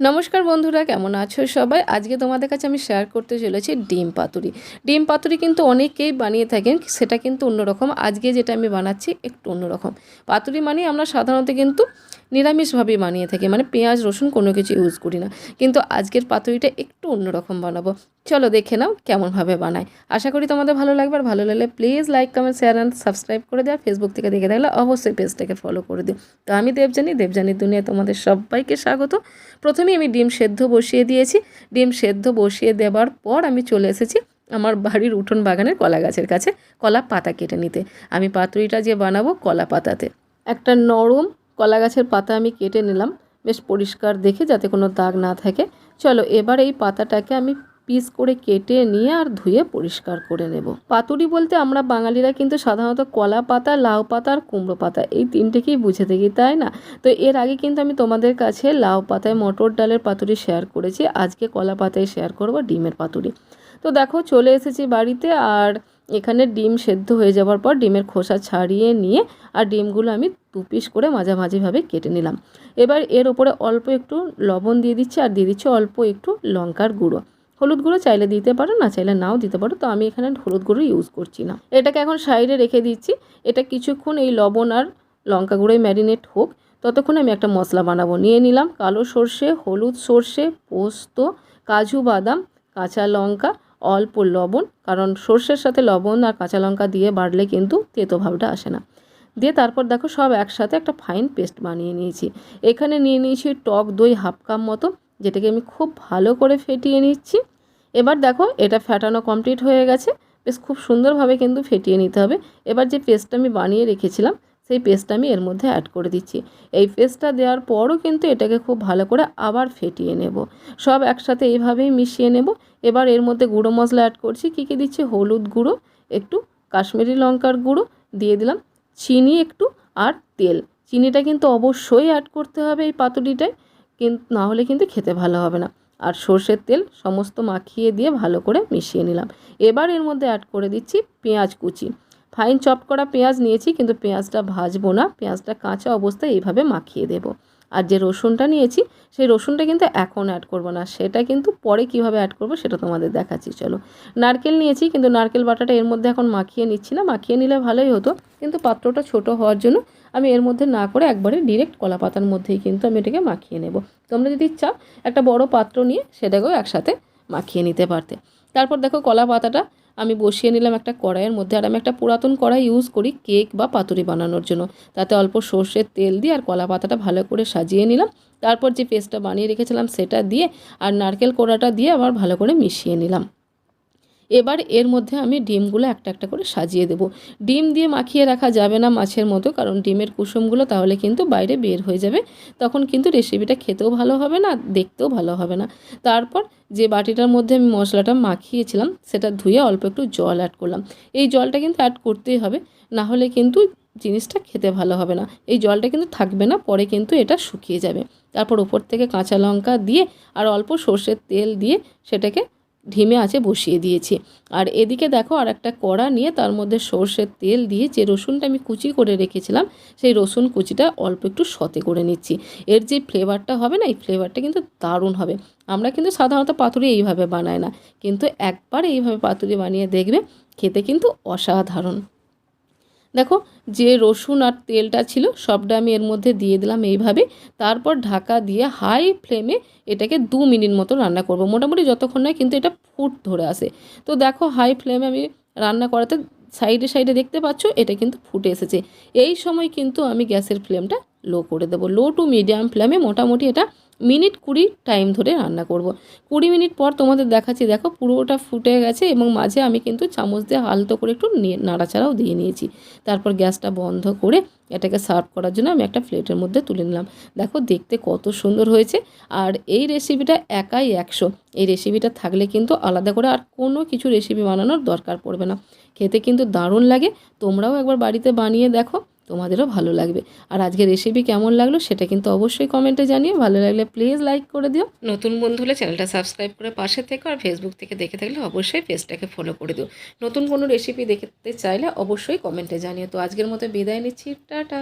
নমস্কার বন্ধুরা, কেমন আছো সবাই? আজকে তোমাদের কাছে আমি শেয়ার করতে চলেছি ডিম পাতুরি। ডিম পাতুরি কিন্তু অনেকেই বানিয়ে থাকেন, সেটা কিন্তু অন্যরকম। আজকে যেটা আমি বানাচ্ছি একটু অন্যরকম। পাতুরি মানে আমরা সাধারণত কিন্তু নিরামিষভাবেই বানিয়ে থাকি মানে পেঁয়াজ, রসুন কোনো কিছু ইউজ করি না। কিন্তু আজকের পাতুরিটা একটু অন্যরকম বানাবো। চলো দেখে নাও কেমনভাবে বানাই আশা করি তোমাদের ভালো লাগবে আর ভালো লাগলে please like comment share and subscribe করে দেওয়া ফেসবুক থেকে দেখে থাকলে অবশ্যই পেজটাকে ফলো করে দিও। তো আমি দেবজানি দেবজানির দুনিয়া তোমাদের সবাইকে স্বাগত। প্রথমেই আমি ডিম সেদ্ধ বসিয়ে দিয়েছি। ডিম সেদ্ধ বসিয়ে দেওয়ার পর আমি চলে এসেছি আমার বাড়ির উঠোন বাগানের কলা গাছের কাছে, কলা পাতা কেটে নিতে। আমি পাতুরিটা যে বানাবো কলা পাতাতে। একটা নরম কলা গাছের পাতা আমি কেটে নিলাম। বেশ পরিষ্কার দেখে যাতে কোনো দাগ না থাকে। চলো এবার এই পাতাটাকে আমি পিস করে কেটে নিয়ে আর ধুয়ে পরিষ্কার করে নেব। পাতুরি বলতে আমরা বাঙালিরা কিন্তু সাধারণত কলা পাতা, লাউ পাতা আর কুমড়ো পাতা এই তিনটেকেই বুঝে থাকি, তাই না? তো এর আগে কিন্তু আমি তোমাদের কাছে লাউ পাতায় মটর ডালের পাতুরি শেয়ার করেছি। আজকে কলা পাতায় শেয়ার করব ডিমের পাতুরি। তো দেখো চলে এসেছি বাড়িতে আর এখানে ডিম সেদ্ধ হয়ে যাওয়ার পর ডিমের খোসা ছাড়িয়ে নিয়ে আর ডিমগুলো আমি দু পিস করে মাঝামাঝিভাবে কেটে নিলাম। এবার এর ওপরে অল্প একটু লবণ দিয়ে দিচ্ছি আর দিয়ে দিচ্ছি অল্প একটু লঙ্কার গুঁড়ো। হলুদ গুঁড়ো চাইলে দিতে পারো, না চাইলে নাও দিতে পারো। তো আমি এখানে হলুদ গুঁড়ো ইউজ করছি না। এটাকে এখন সাইডে রেখে দিচ্ছি। এটা কিছুক্ষণ এই লবণ আর লঙ্কা গুঁড়োয় ম্যারিনেট হোক। ততক্ষণ আমি একটা মশলা বানাবো। নিয়ে নিলাম কালো সর্ষে, হলুদ সর্ষে, পোস্ত, কাজু বাদাম, কাঁচা লঙ্কা, অল্প লবণ। কারণ সর্ষের সাথে লবণ আর কাঁচা লঙ্কা দিয়ে বাড়লে কিন্তু তেতো ভাবটা আসে না। দিয়ে তারপর দেখো সব একসাথে একটা ফাইন পেস্ট বানিয়ে নিয়েছি। এখানে নিয়ে নিয়েছি টক দই হাফ কাপ মতো। যেটাকে আমি খুব ভালো করে ফেটিয়ে নিচ্ছি। এবার দেখো, এটা ফেটানো কমপ্লিট হয়ে গেছে। বেশ খুব সুন্দরভাবে কিন্তু ফেটিয়ে নিতে হবে। এবার যে পেস্টটা আমি বানিয়ে রেখেছিলাম, সেই পেস্টটা আমি এর মধ্যে অ্যাড করে দিচ্ছি। এই পেস্টটা দেওয়ার পরও কিন্তু এটাকে খুব ভালো করে আবার ফেটিয়ে নেব। সব একসাথে এইভাবেই মিশিয়ে নেব। এবার এর মধ্যে গুঁড়ো মশলা অ্যাড করছি। কী কী দিচ্ছি? হলুদ গুঁড়ো, একটু কাশ্মীরি লঙ্কার গুঁড়ো, দিয়ে দিলাম চিনি একটু আর তেল। চিনিটা কিন্তু অবশ্যই অ্যাড করতে হবে এই পাতুরিটায়। কিন্তু না হলে কিন্তু খেতে ভালো হবে না। আর সর্ষের তেল সমস্ত মাখিয়ে দিয়ে ভালো করে মিশিয়ে নিলাম। এবার এর মধ্যে অ্যাড করে দিচ্ছি পেঁয়াজ কুচি। ফাইন চপ করা পেঁয়াজ নিয়েছি, কিন্তু পেঁয়াজটা ভাজবো না। পেঁয়াজটা কাঁচা অবস্থায় এইভাবে মাখিয়ে দেব। আর যে রসুনটা নিয়েছি, সেই রসুনটা কিন্তু এখন অ্যাড করব না। সেটা কিন্তু পরে কীভাবে অ্যাড করব সেটা তোমাদের দেখাচ্ছি, চলো। নারকেল নিয়েছি, কিন্তু নারকেল বাটাটা এর মধ্যে এখন মাখিয়ে নিচ্ছি না। মাখিয়ে নিলে ভালোই হতো। কিন্তু পাত্রটা ছোট হওয়ার জন্য আমি এর মধ্যে না করে একবারে ডিরেক্ট কলা পাতার মধ্যেই কিন্তু আমি এটাকে মাখিয়ে নেব। তোমরা যদি চাও, একটা বড় পাত্র নিয়ে সেটাকেও একসাথে মাখিয়ে নিতে পারতে। তারপর দেখো কলা পাতাটা আমি বসিয়ে নিলাম একটা কড়াইয়ের মধ্যে। আর আমি একটা পুরাতন কড়াই ইউজ করি কেক বা পাতুরি বানানোর জন্য। তাতে অল্প সর্ষের তেল দিয়ে আর কলা পাতাটা ভালো করে সাজিয়ে নিলাম। তারপর যে পেস্টটা বানিয়ে রেখেছিলাম সেটা দিয়ে আর নারকেল কোড়াটা দিয়ে আবার ভালো করে মিশিয়ে নিলাম। এবার এর মধ্যে আমি ডিমগুলো একটা একটা করে সাজিয়ে দেব। ডিম দিয়ে মাখিয়ে রাখা যাবে না মাছের মতো, কারণ ডিমের কুসুমগুলো তাহলে কিন্তু বাইরে বের হয়ে যাবে। তখন কিন্তু রেসিপিটা খেতেও ভালো হবে না, দেখতেও ভালো হবে না। তারপর যে বাটিটার মধ্যে আমি মশলাটা মাখিয়েছিলাম, সেটা ধুয়ে অল্প একটু জল অ্যাড করলাম। এই জলটা কিন্তু অ্যাড করতেই হবে, না হলে কিন্তু জিনিসটা খেতে ভালো হবে না। এই জলটা কিন্তু থাকবে না, পরে কিন্তু এটা শুকিয়ে যাবে। তারপর উপর থেকে কাঁচা লঙ্কা দিয়ে আর অল্প সর্ষের তেল দিয়ে সেটাকে ঢিমে আছে বসিয়ে দিয়েছি। আর এদিকে দেখো আর একটা কড়া নিয়ে তার মধ্যে সর্ষের তেল দিয়ে যে রসুনটা আমি কুচি করে রেখেছিলাম, সেই রসুন কুচিটা অল্প একটু সতে করে নিচ্ছি। এর যে ফ্লেভারটা হবে না, এই ফ্লেভারটা কিন্তু দারুণ হবে। আমরা কিন্তু সাধারণত পাতুরি এইভাবে বানাই না, কিন্তু একবার এইভাবে পাতুরি বানিয়ে দেখবে, খেতে কিন্তু অসাধারণ। দেখো, যে রসুন আর তেলটা ছিল সবটা আমি এর মধ্যে দিয়ে দিলাম এইভাবে। তারপর ঢাকা দিয়ে হাই ফ্লেমে এটাকে দু মিনিট মতো রান্না করব। মোটামুটি যতক্ষণ নয় কিন্তু এটা ফুট ধরে আসে। তো দেখো, হাই ফ্লেমে আমি রান্না করাতে সাইডে সাইডে দেখতে পাচ্ছ, এটা কিন্তু ফুটে এসেছে। এই সময় কিন্তু আমি গ্যাসের ফ্লেমটা লো করে দেবো। লো টু মিডিয়াম ফ্লেমে মোটামুটি এটা মিনিট কুড়ি টাইম ধরে রান্না করব। কুড়ি মিনিট পর তোমাদের দেখাচ্ছি, দেখো পুরোটা ফুটে গেছে এবং মাঝে আমি কিন্তু চামচ দিয়ে আলতো করে একটু নাড়াচাড়াও দিয়ে নিয়েছি। তারপর গ্যাসটা বন্ধ করে এটাকে সার্ভ করার জন্য আমি একটা প্লেটের মধ্যে তুলে নিলাম। দেখো দেখতে কত সুন্দর হয়েছে। আর এই রেসিপিটা একাই একশো। এই রেসিপিটা থাকলে কিন্তু আলাদা করে আর কোনো কিছু রেসিপি বানানোর দরকার পড়বে না। খেতে কিন্তু দারুণ লাগে। তোমরাও একবার বাড়িতে বানিয়ে দেখো। তোমাদেরও ভালো লাগবে। আর আজকে রেসিপি কেমন লাগল সেটা কিন্তু অবশ্যই কমেন্টে জানিও। ভালো লাগলে প্লিজ লাইক করে দিও। নতুন বন্ধু হলে চ্যানেলটা সাবস্ক্রাইব করে পাশে থেকে আর ফেসবুক থেকে দেখে থাকলে অবশ্যই পেজটাকে ফলো করে দিও। নতুন কোনো রেসিপি দেখতে চাইলে অবশ্যই কমেন্টে জানিও। তো আজকের মতো বিদায় নিচ্ছি। টাটা।